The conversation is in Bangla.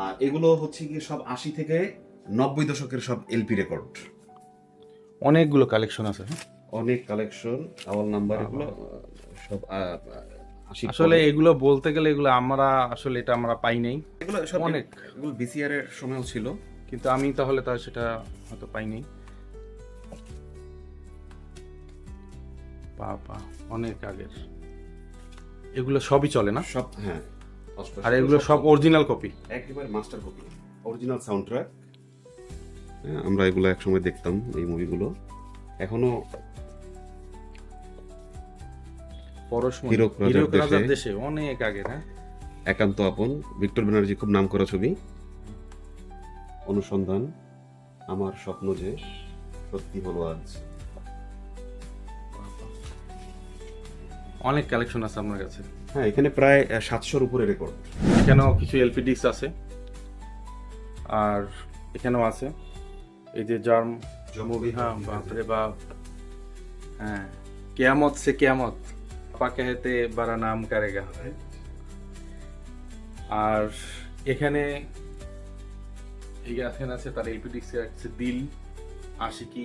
আর এগুলো হচ্ছে কি সব আশি থেকে নব্বই দশকের সব এলপি রেকর্ড অনেকগুলো কালেকশন আছে হ্যাঁ? অনেক কালেকশন আওয়াল নাম্বার এগুলো সব আসলে এগুলো বলতে গেলে এগুলো আমরা আসলে এটা আমরা পাই নাই। এগুলো সব অনেক। এগুলো বিসিআর এর সময়ও ছিল। কিন্তু আমি তাহলে তার সেটা হয়তো পাই পাইনি বাবা অনেক আগের। এগুলো সবই চলে না? সব হ্যাঁ। আর এগুলো সব অরিজিনাল কপি একেবারে master copy original sound track আমরা এগুলো একসময় দেখতাম এই মুভিগুলো। এখনও দেশে। অনেক হ্যাঁ? একান্ত আপন। ভিক্টর ব্যানার্জি খুব নাম করা ছবি। অনুসন্ধান আমার স্বপ্ন যে সত্যি হলো আজ। অনেক কালেকশন আছে আমার কাছে। হ্যাঁ এখানে প্রায় সাতশোর উপরে রেকর্ড এখানেও কিছু এলপি ডিস্ক আছে। আর এখানেও আছে। এই যে জার্ম হ্যাঁ বাপরে বাপ। হ্যাঁ কেয়ামত সে কেয়ামত পাকে হেতে বারা নাম কারেগা। আর এখানে এখানে আছে তার এলপি ডিস্ক আছে দিল আশিকি।